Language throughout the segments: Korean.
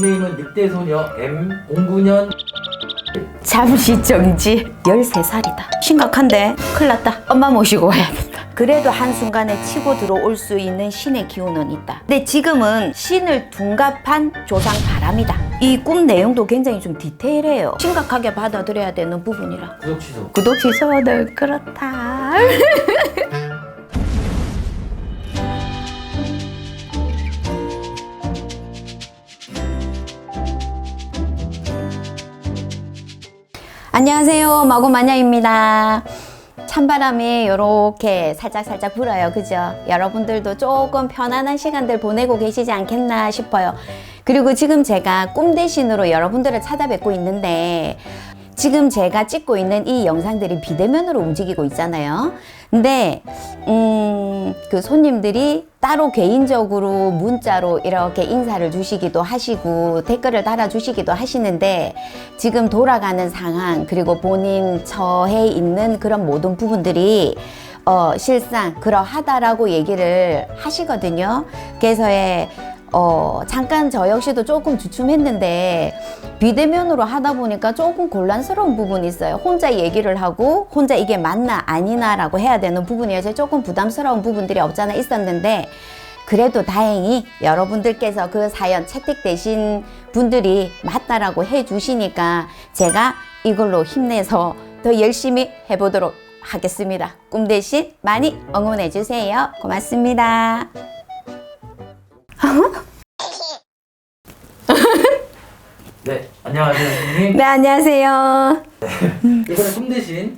닉네임은 늑대소녀 M 09년 잠시 정지. 13살이다. 심각한데? 큰일 났다. 엄마 모시고 와야 된다. 그래도 한순간에 치고 들어올 수 있는 신의 기운은 있다. 근데 지금은 신을 둔갑한 조상 바람이다. 이 꿈 내용도 굉장히 좀 디테일해요. 심각하게 받아들여야 되는 부분이라. 구독 취소. 구독 취소는 그렇다 안녕하세요. 마구마녀입니다. 찬바람이 이렇게 살짝살짝 불어요. 그죠? 여러분들도 조금 편안한 시간들 보내고 계시지 않겠나 싶어요. 그리고 지금 제가 꿈 대신으로 여러분들을 찾아뵙고 있는데 지금 제가 찍고 있는 이 영상들이 비대면으로 움직이고 있잖아요. 근데 음, 그 손님들이 따로 개인적으로 문자로 이렇게 인사를 주시기도 하시고 댓글을 달아주시기도 하시는데 지금 돌아가는 상황 그리고 본인 처해 있는 그런 모든 부분들이 어, 실상 그러하다라고 얘기를 하시거든요. 그래서의 어, 잠깐 저 역시도 조금 주춤했는데 비대면으로 하다 보니까 조금 곤란스러운 부분이 있어요. 혼자 얘기를 하고 혼자 이게 맞나 아니나라고 해야 되는 부분이어서 조금 부담스러운 부분들이 없잖아 있었는데 그래도 다행히 여러분들께서 그 사연 채택되신 분들이 맞다라고 해 주시니까 제가 이걸로 힘내서 더 열심히 해보도록 하겠습니다. 꿈 대신 많이 응원해 주세요. 고맙습니다. 네 안녕하세요 선생님 네, 안녕하세요. 이번에 꿈 대신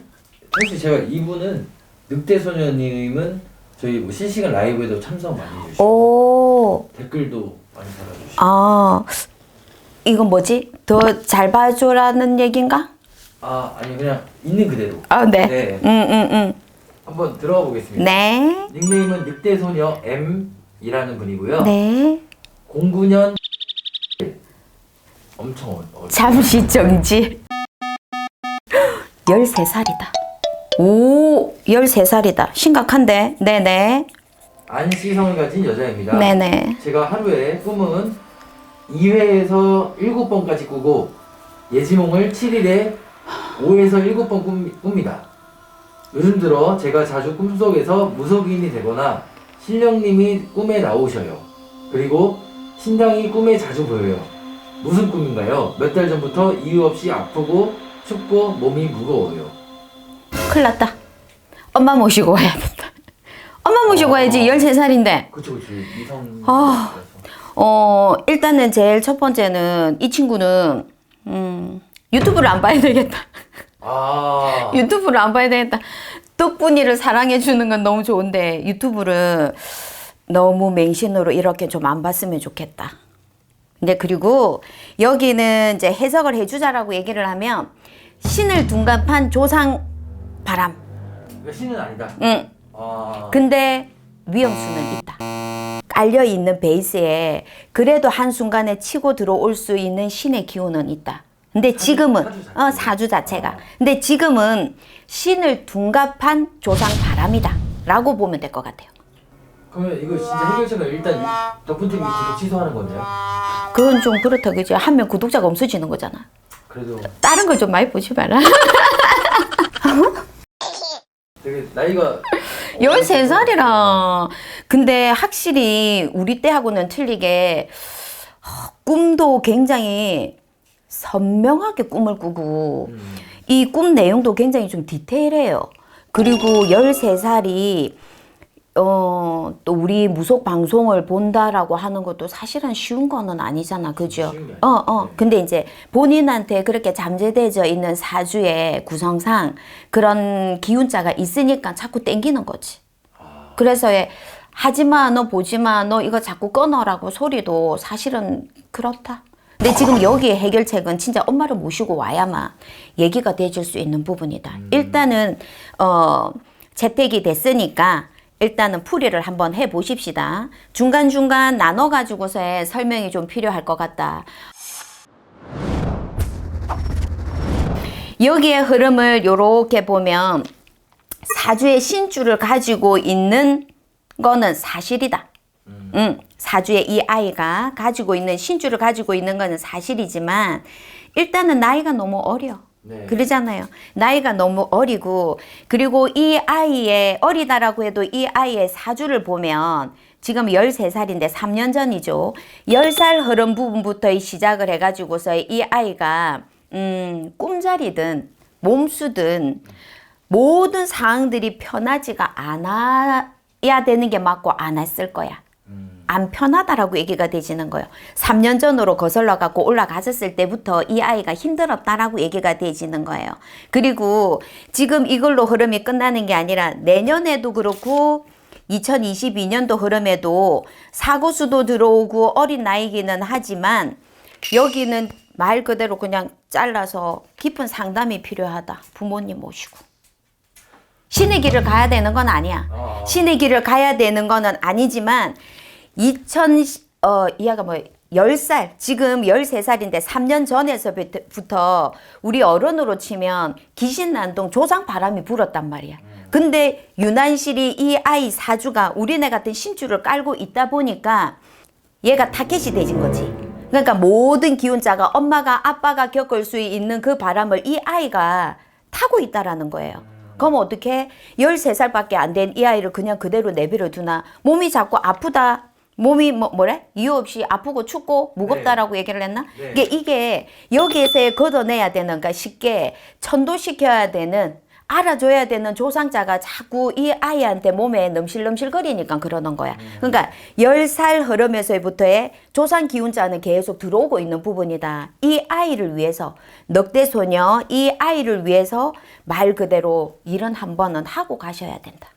사실 제가 이분은 늑대 소녀님은 저희 뭐 실시간 라이브에도 참석 많이 해주시고 오, 댓글도 많이 달아주시고 아, 이건 뭐지? 더 잘 봐줘라는 얘긴가? 아 아니 그냥 있는 그대로 아, 네. 네. 응, 응, 응. 한번 들어가 보겠습니다 네. 닉네임은 늑대 소녀 M 이라는 분이고요 네. 09년 엄청 어, 어, 잠시 정지. 13살이다. 오, 13살이다. 심각한데? 네네. 안시성을 가진 여자입니다 네네. 제가 하루에 꿈은 2회에서 7번까지 꾸고 예지몽을 7일에 5에서 7번 꿉, 꿉니다. 요즘 들어 제가 자주 꿈속에서 무속인이 되거나 신령님이 꿈에 나오셔요. 그리고 신당이 꿈에 자주 보여요. 무슨 꿈인가요? 몇 달 전부터 이유 없이 아프고 춥고 몸이 무거워요. 큰일 났다. 엄마 모시고 와야 된다. 엄마 모시고 와야지. 13살인데. 그쵸 그쵸 이성 아. 어, 일단은 제일 첫 번째는 이 친구는, 음, 유튜브를 안 봐야 되겠다. 아 유튜브를 안 봐야 되겠다. 덕분이를 사랑해 주는 건 너무 좋은데 유튜브를 너무 맹신으로 이렇게 좀 안 봤으면 좋겠다. 근데 그리고 여기는 이제 해석을 해주자라고 얘기를 하면 신을 둔갑한 조상 바람. 그러니까 신은 아니다. 응. 아 근데 위험수는 있다. 깔려 있는 베이스에 그래도 한 순간에 치고 들어올 수 있는 신의 기운은 있다. 근데 지금은 사주 자체가. 어 사주 자체가. 근데 지금은 신을 둔갑한 조상 바람이다 라고 보면 될 것 같아요. 그러면 이거 진짜 해결책은 일단 덕분팀이 취소하는 건데요. 그건 좀 그렇다 그죠? 한명 구독자가 없어지는 거잖아. 그래도 다른 걸 좀 많이 보지 마라. 되게 나이가 13살이라. 근데 확실히 우리 때하고는 틀리게 어, 꿈도 굉장히 선명하게 꿈을 꾸고 음, 이꿈 내용도 굉장히 좀 디테일해요. 그리고 13살이 어, 또 우리 무속 방송을 본다라고 하는 것도 사실은 쉬운 거는 아니잖아. 그죠? 쉬운 게 어. 어. 네. 근데 이제 본인한테 그렇게 잠재되어 있는 사주의 구성상 그런 기운자가 있으니까 자꾸 땡기는 거지. 아, 그래서 예, 하지마, 너 보지마, 너 이거 자꾸 끊어라고 소리도 사실은 그렇다. 근데 지금 여기에 해결책은 진짜 엄마를 모시고 와야만 얘기가 돼줄 수 있는 부분이다. 일단은, 어, 재택이 됐으니까 일단은 풀이를 한번 해 보십시다. 중간중간 나눠 가지고서의 설명이 좀 필요할 것 같다. 여기에 흐름을 요렇게 보면 사주의 신주를 가지고 있는 거는 사실이다. 음, 음, 사주의 이 아이가 가지고 있는 신주를 가지고 있는 것은 사실이지만 일단은 나이가 너무 어려. 네. 그러잖아요. 나이가 너무 어리고 그리고 이 아이의 어리다라고 해도 이 아이의 사주를 보면 지금 13살인데 3년 전이죠. 10살 흐름 부분부터 시작을 해가지고서 이 아이가 음, 꿈자리든 몸수든 모든 상황들이 편하지가 않아야 되는 게 맞고 안 했을 거야. 안 편하다라고 얘기가 되지는 거예요. 3년 전으로 거슬러 갖고 올라갔을 때부터 이 아이가 힘들었다라고 얘기가 되지는 거예요. 그리고 지금 이걸로 흐름이 끝나는 게 아니라 내년에도 그렇고 2022년도 흐름에도 사고수도 들어오고 어린 나이기는 하지만 여기는 말 그대로 그냥 잘라서 깊은 상담이 필요하다. 부모님 모시고. 신의 길을 가야 되는 건 아니야. 아. 신의 길을 가야 되는 거는 아니지만 2000, 어, 이하가 뭐, 10살, 지금 13살인데 3년 전에서부터 우리 어른으로 치면 귀신난동 조상 바람이 불었단 말이야. 근데 유난실이 이 아이 사주가 우리네 같은 신주를 깔고 있다 보니까 얘가 타켓이 되진 거지. 그러니까 모든 기운자가 엄마가 아빠가 겪을 수 있는 그 바람을 이 아이가 타고 있다라는 거예요. 그럼 어떻게 13살밖에 안 된 이 아이를 그냥 그대로 내버려 두나? 몸이 자꾸 아프다. 몸이 뭐, 뭐래? 이유 없이 아프고 춥고 무겁다라고 얘기를 했나? 네. 이게, 이게 여기에서 걷어내야 되는, 그러니까 쉽게 천도시켜야 되는, 알아줘야 되는 조상자가 자꾸 이 아이한테 몸에 넘실넘실거리니까 그러는 거야. 그러니까 열 살 흐름에서부터의 조상 기운자는 계속 들어오고 있는 부분이다. 이 아이를 위해서 넉대 소녀 이 아이를 위해서 말 그대로 일은 한 번은 하고 가셔야 된다.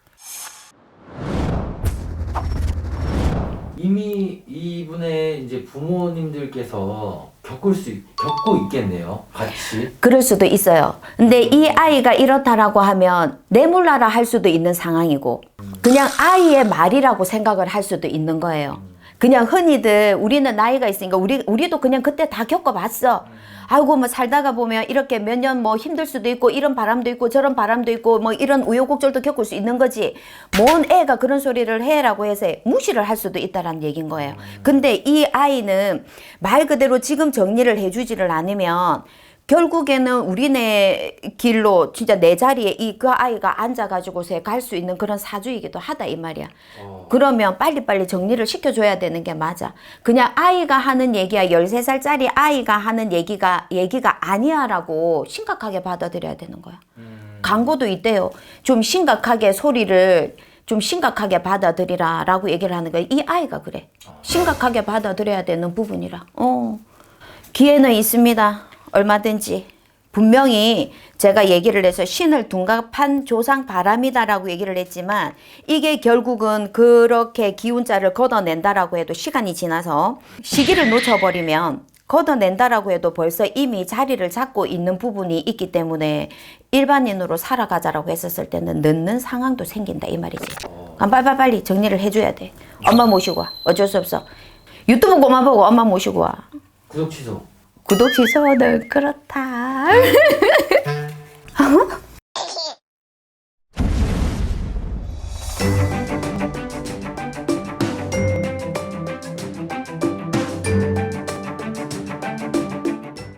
이미 이분의 이제 부모님들께서 겪을 수 있- 겪고 있겠네요. 같이. 그럴 수도 있어요. 근데 이 아이가 이렇다라고 하면 내몰라라 할 수도 있는 상황이고 그냥 아이의 말이라고 생각을 할 수도 있는 거예요. 그냥 흔히들 우리는 나이가 있으니까 우리 우리도 그냥 그때 다 겪어봤어. 아이고 뭐 살다가 보면 이렇게 몇 년 뭐 힘들 수도 있고 이런 바람도 있고 저런 바람도 있고 뭐 이런 우여곡절도 겪을 수 있는 거지. 뭔 애가 그런 소리를 해라고 해서 무시를 할 수도 있다라는 얘기인 거예요. 근데 이 아이는 말 그대로 지금 정리를 해주지를 않으면 결국에는 우리네 길로 진짜 내 자리에 이 그 아이가 앉아가지고서 갈 수 있는 그런 사주이기도 하다 이 말이야. 어. 그러면 빨리빨리 정리를 시켜줘야 되는 게 맞아. 그냥 아이가 하는 얘기야. 13살짜리 아이가 하는 얘기가, 얘기가 아니야라고 심각하게 받아들여야 되는 거야. 광고도 있대요. 좀 심각하게 소리를 좀 심각하게 받아들이라 라고 얘기를 하는 거야. 이 아이가 그래. 심각하게 받아들여야 되는 부분이라. 어. 기회는 있습니다. 얼마든지. 분명히 제가 얘기를 해서 신을 둔갑한 조상 바람이다라고 얘기를 했지만 이게 결국은 그렇게 기운자를 걷어낸다라고 해도 시간이 지나서 시기를 놓쳐버리면 걷어낸다라고 해도 벌써 이미 자리를 잡고 있는 부분이 있기 때문에 일반인으로 살아가자라고 했었을 때는 늦는 상황도 생긴다 이 말이지. 빨리 빨리 정리를 해줘야 돼. 엄마 모시고 와. 어쩔 수 없어. 유튜브 고만 보고 엄마 모시고 와. 구독 취소. 구독 취소도 그렇다. 어?